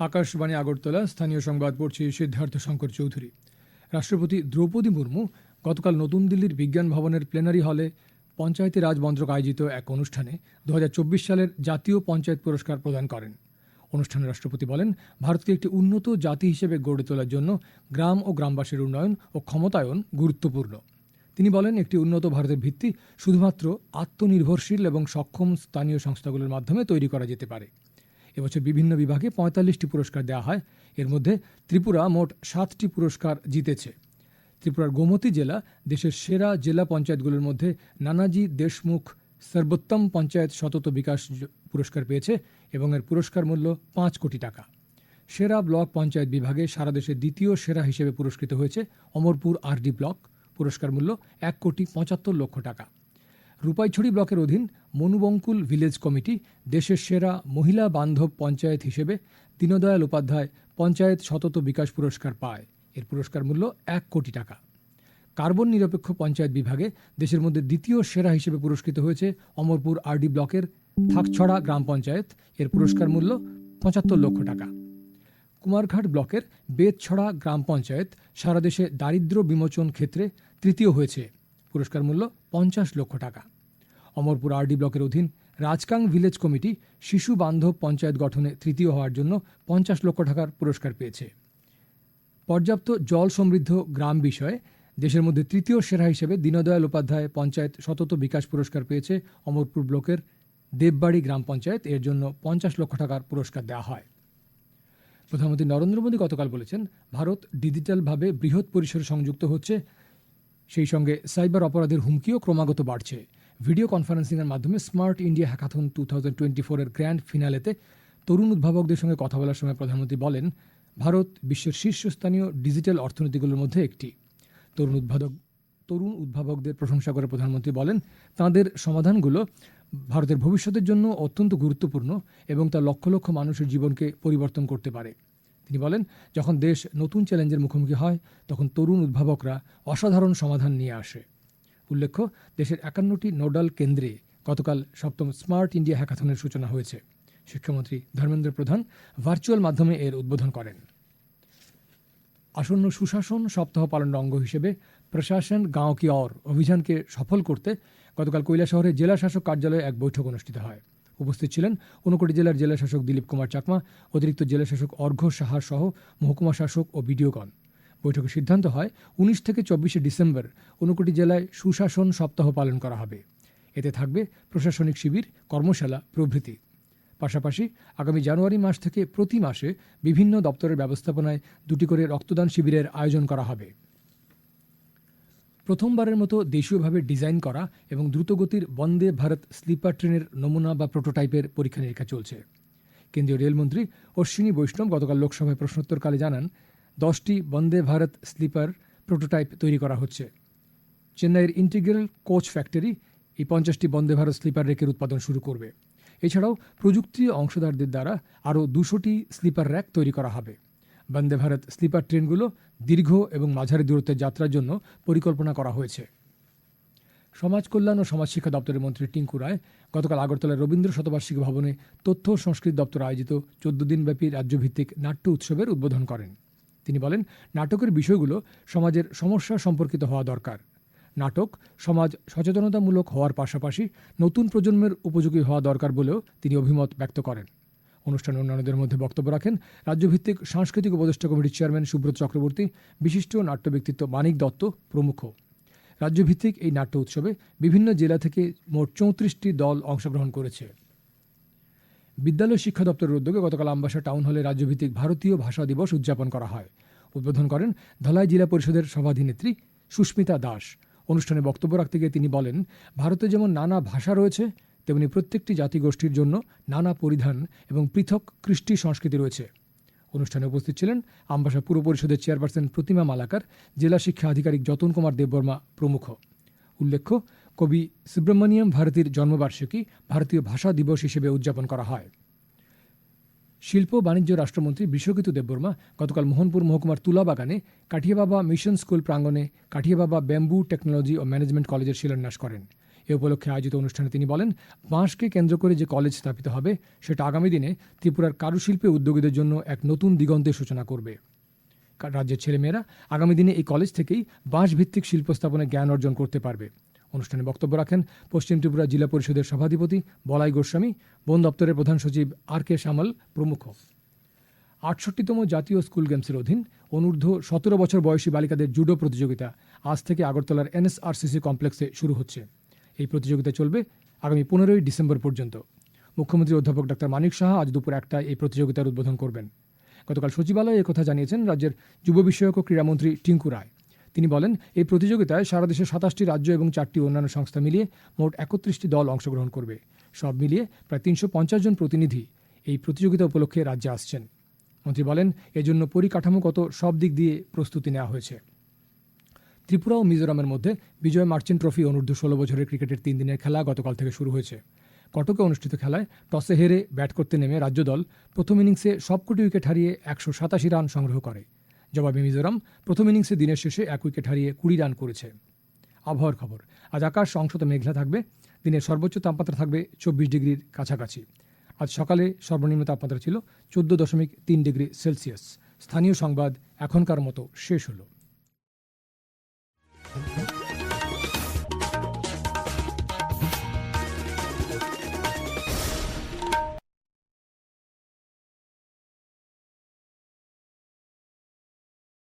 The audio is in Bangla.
আকাশবাণী আগরতলা, স্থানীয় সংবাদ পড়ছি সিদ্ধার্থ শঙ্কর চৌধুরী। রাষ্ট্রপতি দ্রৌপদী মুর্মু গতকাল নতুন দিল্লির বিজ্ঞান ভবনের প্লেনারি হলে পঞ্চায়েতি রাজ মন্ত্রক আয়োজিত এক অনুষ্ঠানে দু হাজার চব্বিশ সালের জাতীয় পঞ্চায়েত পুরস্কার প্রদান করেন। অনুষ্ঠানে রাষ্ট্রপতি বলেন, ভারতকে একটি উন্নত জাতি হিসেবে গড়ে তোলার জন্য গ্রাম ও গ্রামবাসীর উন্নয়ন ও ক্ষমতায়ন গুরুত্বপূর্ণ। তিনি বলেন, একটি উন্নত ভারতের ভিত্তি শুধুমাত্র আত্মনির্ভরশীল এবং সক্ষম স্থানীয় সংস্থাগুলোর মাধ্যমে তৈরি করা যেতে পারে। এবছর বিভিন্ন বিভাগে পঁয়তাল্লিশটি পুরস্কার দেওয়া হয়। এর মধ্যে ত্রিপুরা মোট সাতটি পুরস্কার জিতেছে। ত্রিপুরার গোমতী জেলা দেশের সেরা জেলা পঞ্চায়েতগুলোর মধ্যে নানাজি, দেশমুখ সর্বোত্তম পঞ্চায়েত সতত বিকাশ পুরস্কার পেয়েছে এবং এর পুরস্কার মূল্য পাঁচ কোটি টাকা। সেরা ব্লক পঞ্চায়েত বিভাগে সারা দেশে দ্বিতীয় সেরা হিসেবে পুরস্কৃত হয়েছে অমরপুর আরডি ব্লক। পুরস্কার মূল্য এক কোটি পঁচাত্তর লক্ষ টাকা। রূপাইছড়ি ব্লকের অধীন মনুবঙ্কুল ভিলেজ কমিটি দেশের সেরা মহিলা বান্ধব পঞ্চায়েত হিসেবে দীনদয়াল উপাধ্যায় পঞ্চায়েত সতত বিকাশ পুরস্কার পায়। এর পুরস্কার মূল্য এক কোটি টাকা। কার্বন নিরপেক্ষ পঞ্চায়েত বিভাগে দেশের মধ্যে দ্বিতীয় সেরা হিসেবে পুরস্কৃত হয়েছে অমরপুর আরডি ব্লকের থাকছড়া গ্রাম পঞ্চায়েত। এর পুরস্কার মূল্য পঁচাত্তর লক্ষ টাকা। কুমারঘাট ব্লকের বেতছড়া গ্রাম পঞ্চায়েত সারা দেশে দারিদ্র্য বিমোচন ক্ষেত্রে তৃতীয় হয়েছে। পুরস্কার মূল্য পঞ্চাশ লক্ষ টাকা। অমরপুর আরডি ব্লকের অধীন রাজকাং ভিলেজ কমিটি শিশু বান্ধব পঞ্চায়েত গঠনে তৃতীয় হওয়ার জন্য পঞ্চাশ লক্ষ টাকার পুরস্কার পেয়েছে। পর্যাপ্ত জল সমৃদ্ধ গ্রাম বিষয়ে দেশের মধ্যে তৃতীয় সেরা হিসেবে দীনদয়াল উপাধ্যায় পঞ্চায়েত সতত বিকাশ পুরস্কার পেয়েছে অমরপুর ব্লকের দেববাড়ি গ্রাম পঞ্চায়েত। এর জন্য পঞ্চাশ লক্ষ টাকার পুরস্কার দেওয়া হয়। প্রধানমন্ত্রী নরেন্দ্র মোদী গতকাল বলেছেন, ভারত ডিজিটালভাবে বৃহৎ পরিসরে সংযুক্ত হচ্ছে। সেই সঙ্গে সাইবার অপরাধের হুমকিও ক্রমাগত বাড়ছে। ভিডিও কনফারেন্সিংয়ের মাধ্যমে smart India hackathon two thousand twenty ফোরের গ্র্যান্ড ফিনালেতে তরুণ উদ্ভাবকদের সঙ্গে কথা বলার সময় প্রধানমন্ত্রী বলেন, ভারত বিশ্বের শীর্ষস্থানীয় ডিজিটাল অর্থনীতিগুলোর মধ্যে একটি। তরুণ উদ্ভাবক, তরুণ উদ্ভাবকদের প্রশংসা করে প্রধানমন্ত্রী বলেন, তাদের সমাধানগুলো ভারতের ভবিষ্যতের জন্য অত্যন্ত গুরুত্বপূর্ণ এবং তা লক্ষ লক্ষ মানুষের জীবনকে পরিবর্তন করতে পারে। তিনি বলেন, যখন দেশ নতুন চ্যালেঞ্জের মুখোমুখি হয়, তখন তরুণ উদ্ভাবকরা অসাধারণ সমাধান নিয়ে আসে। উল্লেখ্য, দেশের একান্নটি নোডাল কেন্দ্রে গতকাল সপ্তম স্মার্ট ইন্ডিয়া হ্যাকাথনের সূচনা হয়েছে। শিক্ষামন্ত্রী ধর্মেন্দ্র প্রধান ভার্চুয়াল মাধ্যমে এর উদ্বোধন করেন। আসন্ন সুশাসন সপ্তাহ পালনের অঙ্গ হিসেবে প্রশাসন গাঁও কি অর অভিযানকে সফল করতে গতকাল কৈলাসহরে জেলা শাসক কার্যালয়ে এক বৈঠক অনুষ্ঠিত হয়। উপস্থিত ছিলেন ঊনকোটি জেলার জেলা শাসক দিলীপ কুমার চাকমা, অতিরিক্ত জেলা শাসক অর্ঘ্য সাহা সহ মহকুমা শাসক ও বিডিওগণ। বৈঠকে সিদ্ধান্ত হয় উনিশ থেকে চব্বিশে ডিসেম্বর ঊনকোটি জেলায় সুশাসন সপ্তাহ পালন করা হবে। এতে থাকবে প্রশাসনিক শিবির, কর্মশালা, প্রভৃতি। পাশাপাশি আগামী জানুয়ারি মাস থেকে প্রতি মাসে বিভিন্ন দপ্তরের ব্যবস্থাপনায় দুটি করে রক্তদান শিবিরের আয়োজন করা হবে। প্রথমবারের মতো দেশীয়ভাবে ডিজাইন করা এবং দ্রুতগতির বন্দে ভারত স্লিপার ট্রেনের নমুনা বা প্রোটোটাইপের পরীক্ষা নিরীক্ষা চলছে। কেন্দ্রীয় রেলমন্ত্রী অশ্বিনী বৈষ্ণব গতকাল লোকসভায় প্রশ্নোত্তরকালে জানান, দশটি বন্দে ভারত স্লিপার প্রোটোটাইপ তৈরি করা হচ্ছে। চেন্নাইয়ের ইন্টিগ্রাল কোচ ফ্যাক্টরি এই পঞ্চাশটি বন্দে ভারত স্লিপার রেকের উৎপাদন শুরু করবে। এছাড়াও প্রযুক্তি অংশীদারদের দ্বারা আরও দুশোটি স্লিপার র্যাক তৈরি করা হবে। বন্দে ভারত স্লিপার ট্রেনগুলো দীর্ঘ এবং মাঝারি দূরত্বের যাত্রার জন্য পরিকল্পনা করা হয়েছে। সমাজ কল্যাণ ও সমাজ শিক্ষা দপ্তরের মন্ত্রী টিঙ্কু রায় গতকাল আগরতলার রবীন্দ্র শতবার্ষিকী ভবনে তথ্য ও সংস্কৃতি দপ্তর আয়োজিত চোদ্দ দিনব্যাপী রাজ্যভিত্তিক নাট্য উৎসবের উদ্বোধন করেন। তিনি বলেন, নাটকের বিষয়গুলো সমাজের সমস্যা সম্পর্কিত হওয়া দরকার। নাটক সমাজ সচেতনতামূলক হওয়ার পাশাপাশি নতুন প্রজন্মের উপযোগী হওয়া দরকার বলেও তিনি অভিমত ব্যক্ত করেন। অনুষ্ঠানে অন্যান্যদের মধ্যে বক্তব্য রাখেন রাজ্যভিত্তিক সাংস্কৃতিক উপদেষ্টা কমিটির চেয়ারম্যান সুব্রত চক্রবর্তী, বিশিষ্ট নাট্য ব্যক্তিত্ব মানিক দত্ত প্রমুখ। রাজ্যভিত্তিক এই নাট্য উৎসবে বিভিন্ন জেলা থেকে মোট চৌত্রিশটি দল অংশগ্রহণ করেছে। বিদ্যালয় শিক্ষা দপ্তরের উদ্যোগে গতকাল আমবাসা টাউন হলে রাজ্যভিত্তিক ভারতীয় ভাষা দিবস উদযাপন করা হয়। উদ্বোধন করেন ধলাই জেলা পরিষদের সভাধিনেত্রী সুস্মিতা দাস। অনুষ্ঠানে বক্তব্য রাখতে গিয়ে তিনি বলেন, ভারতে যেমন নানা ভাষা রয়েছে, তেমনি প্রত্যেকটি জাতিগোষ্ঠীর জন্য নানা পরিধান এবং পৃথক কৃষ্টি সংস্কৃতি রয়েছে। অনুষ্ঠানে উপস্থিত ছিলেন আমবাসা পুর পরিষদের চেয়ারপারসন প্রতিমা মালাকার, জেলা শিক্ষা আধিকারিক যতন কুমার দেববর্মা প্রমুখ। উল্লেখ্য, কবি সুব্রমণিয়াম ভারতীর জন্মবার্ষিকী ভারতীয় ভাষা দিবস হিসেবে উদযাপন করা হয়। শিল্প বাণিজ্য রাষ্ট্রমন্ত্রী বিশ্বকিতু দেববর্মা গতকাল মোহনপুর মহকুমার তুলাবাগানে কাঠিয়াবাবা মিশন স্কুল প্রাঙ্গণে কাঠিয়াবাবা ব্যাম্বু টেকনোলজি ও ম্যানেজমেন্ট কলেজের শিলান্যাস করেন। এ উপলক্ষে আয়োজিত অনুষ্ঠানে তিনি বলেন, বাঁশকে কেন্দ্র করে যে কলেজ স্থাপিত হবে, সেটা আগামী দিনে ত্রিপুরার কারুশিল্পে উদ্যোগীদের জন্য এক নতুন দিগন্তের সূচনা করবে। রাজ্যের ছেলেমেয়েরা আগামী দিনে এই কলেজ থেকেই বাঁশ ভিত্তিক শিল্প স্থাপনে জ্ঞান অর্জন করতে পারবে। অনুষ্ঠানে বক্তব্য রাখেন পশ্চিম ত্রিপুরা জেলা পরিষদের সভাধিপতি বলাই গোস্বামী, বন দপ্তরের প্রধান সচিব আর কে সামল প্রমুখ। আটষট্টিতম জাতীয় স্কুল গেমসের অধীন অনূর্ধ্ব সতেরো বছর বয়সী বালিকাদের জুডো প্রতিযোগিতা আজ থেকে আগরতলার এনএসআরসিসি কমপ্লেক্সে শুরু হচ্ছে। এই প্রতিযোগিতা চলবে আগামী পনেরোই ডিসেম্বর পর্যন্ত। মুখ্যমন্ত্রী অধ্যাপক ডাক্তার মানিক সাহা আজ দুপুর একটায় এই প্রতিযোগিতার উদ্বোধন করবেন। গতকাল সচিবালয়ে একথা জানিয়েছেন রাজ্যের যুব বিষয়ক ও ক্রীড়ামন্ত্রী টিঙ্কু রায়। তিনি বলেন, এই প্রতিযোগিতায় সারা দেশের সাতাশটি রাজ্য এবং চারটি অন্যান্য সংস্থা মিলিয়ে মোট একত্রিশটি দল অংশগ্রহণ করবে। সব মিলিয়ে প্রায় তিনশো পঞ্চাশ জন প্রতিনিধি এই প্রতিযোগিতা উপলক্ষে রাজ্যে আসছেন। মন্ত্রী বলেন, এজন্য পরিকাঠামোগত সব দিক দিয়ে প্রস্তুতি নেওয়া হয়েছে। ত্রিপুরা ও মিজোরামের মধ্যে বিজয় মার্চেন্ট ট্রফি অনূর্ধ্ব ষোলো বছরের ক্রিকেটের তিন দিনের খেলা গতকাল থেকে শুরু হয়েছে। কটকে অনুষ্ঠিত খেলায় টসে হেরে ব্যাট করতে নেমে রাজ্য দল প্রথম ইনিংসে সবকটি উইকেট হারিয়ে একশো সাতাশি রান সংগ্রহ করে। জবাবে মিজোরাম প্রথম ইনিংসে দিনের শেষে এক উইকেট হারিয়ে কুড়ি রান করেছে। আবহাওয়ার খবর, আজ আকাশ অংশত মেঘলা থাকবে, দিনের সর্বোচ্চ তাপমাত্রা থাকবে চব্বিশ ডিগ্রির কাছাকাছি। আজ সকালে সর্বনিম্ন তাপমাত্রা ছিল চোদ্দ দশমিক তিন ডিগ্রি সেলসিয়াস। স্থানীয় সংবাদ এখনকার মতো শেষ হলো।